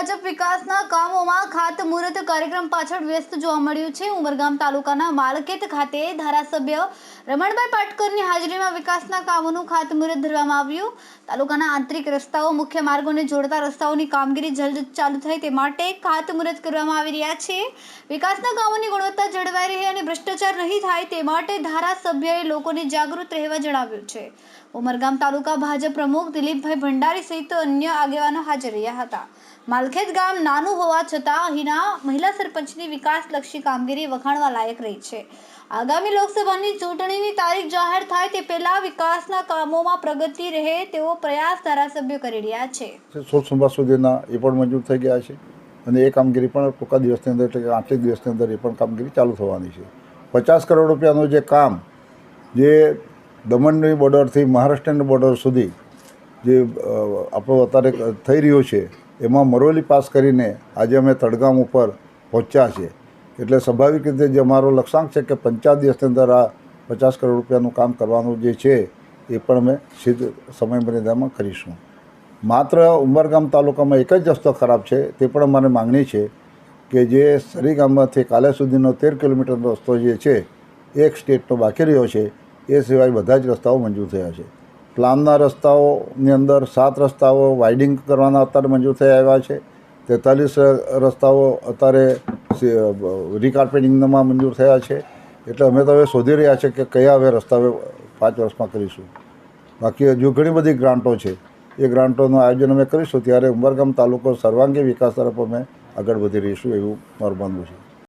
વિકાસના કામોમાં ખાતમુહૂર્ત કાર્યક્રમ પાછળ વ્યસ્ત જોવા મળ્યું છે. ઉમરગામ તાલુકાના માલકેત ખાતે ધારાસભ્ય રમણભાઈ પાટકરની હાજરીમાં વિકાસના કામોનું ખાતમુહૂર્ત ધરવામાં આવ્યું. તાલુકાના આંતરિક રસ્તાઓ, મુખ્ય માર્ગોને જોડતા રસ્તાઓની કામગીરી જલ્દ ચાલુ થાય તે માટે ખાતમુહૂર્ત કરવામાં આવી રહ્યા છે. વિકાસના કામોની ગુણવત્તા જળવાઈ રહે અને ભ્રષ્ટાચાર નહીં થાય તે માટે ધારાસભ્યએ લોકોને જાગૃત રહેવા જણાવ્યું છે. ઉમરગામ તાલુકા ભાજપ પ્રમુખ દિલીપભાઈ ભંડારી સહિત અન્ય આગેવાનો હાજર રહ્યા હતા. માલખેત ગામ નાનું હોવા છતાં અહીંના મહિલા સરપંચની વિકાસલક્ષી કામગીરી વખાણવા લાયક રહી છે. આગામી લોકસભાની ચૂંટણીની તારીખ જાહેર થાય તે પહેલા વિકાસના કામોમાં પ્રગતિ રહે તેવો પ્રયાસ ધારાસભ્યો કરી રહ્યા છે. સોળ સોમવાર સુધીના એ પણ મંજૂર થઈ ગયા છે અને એ કામગીરી પણ ટૂંકા દિવસની અંદર એટલે કે આઠેક દિવસની અંદર એ પણ કામગીરી ચાલુ થવાની છે. પચાસ કરોડ રૂપિયાનું જે કામ, જે દમણની બોર્ડરથી મહારાષ્ટ્રની બોર્ડર સુધી જે આપણો અત્યારે થઈ રહ્યો છે એમાં મરોલી પાસ કરીને આજે અમે તડગામ ઉપર પહોંચ્યા છે એટલે સ્વાભાવિક રીતે જે અમારો લક્ષ્યાંક છે કે પંચાયત દિવસની અંદર આ પચાસ કરોડ રૂપિયાનું કામ કરવાનું જે છે, એ પણ અમે સમય મર્યાદામાં કરીશું. માત્ર ઉમરગામ તાલુકામાં એક જ રસ્તો ખરાબ છે, તે પણ અમારી માંગણી છે કે જે સરીગામમાંથી કાલે સુધીનો તેર કિલોમીટરનો રસ્તો જે છે, એક સ્ટેટનો બાકી રહ્યો છે, એ સિવાય બધા જ રસ્તાઓ મંજૂર થયા છે. પ્લાનના રસ્તાઓની અંદર સાત રસ્તાઓ વાઇડિંગ કરવાના અત્યારે મંજૂર થઈ આવ્યા છે. તેતાલીસ રસ્તાઓ અત્યારે રીકાર્પેટિંગમાં મંજૂર થયા છે. એટલે અમે તો હવે શોધી રહ્યા છે કે કયા હવે રસ્તા પાંચ વર્ષમાં કરીશું. બાકી હજુ ઘણી બધી ગ્રાન્ટો છે. એ ગ્રાન્ટોનું આયોજન અમે કરીશું. ત્યારે ઉમરગામ તાલુકો સર્વાંગી વિકાસ તરફ અમે આગળ વધી રહીશું એવું મારું માનવું છે.